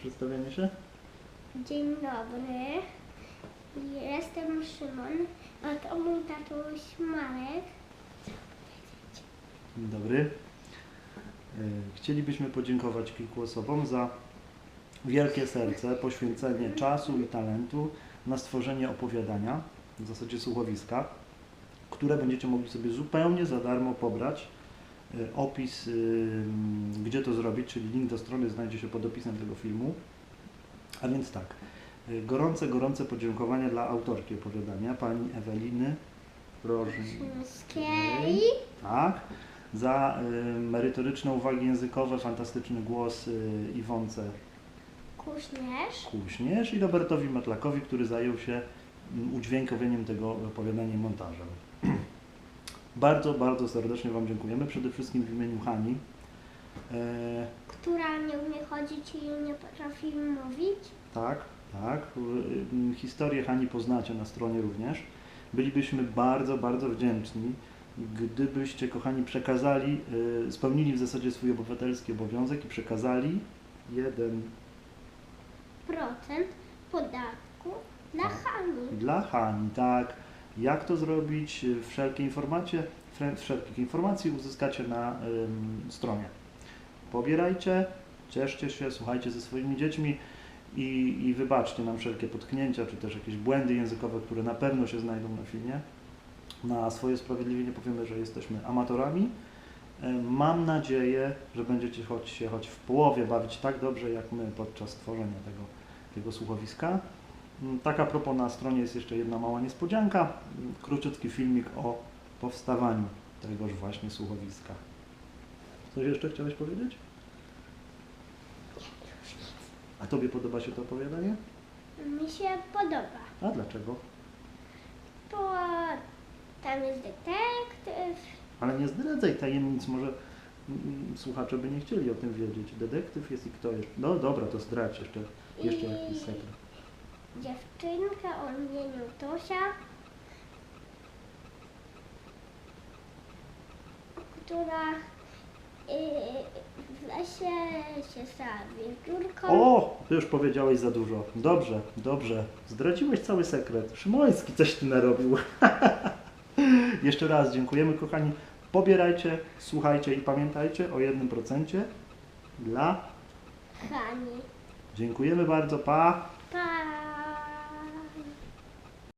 Przedstawienie się? Dzień dobry. Jestem Szymon, a to mój tatuś Marek. Dzień dobry. E, Chcielibyśmy podziękować kilku osobom za wielkie serce, poświęcenie czasu i talentu na stworzenie opowiadania, w zasadzie słuchowiska, które będziecie mogli sobie zupełnie za darmo pobrać. E, Opis, y, gdzie to zrobić, czyli link do strony znajdzie się pod opisem tego filmu. A więc tak, e, gorące, gorące podziękowania dla autorki opowiadania, pani Eweliny Rożyn. Szymskiej. Tak. Za y, merytoryczne uwagi językowe, fantastyczny głos Iwonce Kuśnierz. Kuśnierz i Robertowi Metlakowi, który zajął się mm, udźwiękowieniem tego opowiadania i montażem. Bardzo, bardzo serdecznie Wam dziękujemy. Przede wszystkim w imieniu Hani. E, która nie umie chodzić i nie potrafi mówić. Tak, tak. Y, y, Historię Hani poznacie na stronie również. Bylibyśmy bardzo, bardzo wdzięczni, gdybyście, kochani, przekazali, y, spełnili w zasadzie swój obywatelski obowiązek i przekazali jeden Procent podatku dla Tak. Hani. dla Hani, tak. Jak to zrobić? Wszelkie informacje, wszelkich informacji uzyskacie na stronie. Pobierajcie, cieszcie się, słuchajcie ze swoimi dziećmi i, i wybaczcie nam wszelkie potknięcia, czy też jakieś błędy językowe, które na pewno się znajdą na filmie. Na swoje sprawiedliwienie powiemy, że jesteśmy amatorami. Ym, Mam nadzieję, że będziecie choć się choć w połowie bawić tak dobrze, jak my podczas tworzenia tego, tego słuchowiska. Mm, Tak a propos na stronie jest jeszcze jedna mała niespodzianka, mm, króciutki filmik o powstawaniu tegoż właśnie słuchowiska. Coś jeszcze chciałeś powiedzieć? A Tobie podoba się to opowiadanie? Mi się podoba, A dlaczego? bo tam jest detektyw. Ale nie zdradzaj tajemnic, może mm, słuchacze by nie chcieli o tym wiedzieć. Detektyw jest i kto jeszcze? No dobra, to zdradź jeszcze, jeszcze I- jakiś sekret. dziewczynka o imieniu Tosia, która yy, w lesie się stała. O, ty już powiedziałeś za dużo. Dobrze, dobrze. Zdradziłeś cały sekret. Szymoński coś ty narobił. Jeszcze raz dziękujemy, kochani. Pobierajcie, słuchajcie i pamiętajcie o jednym procencie dla. Hani. Dziękujemy bardzo. Pa. Pa!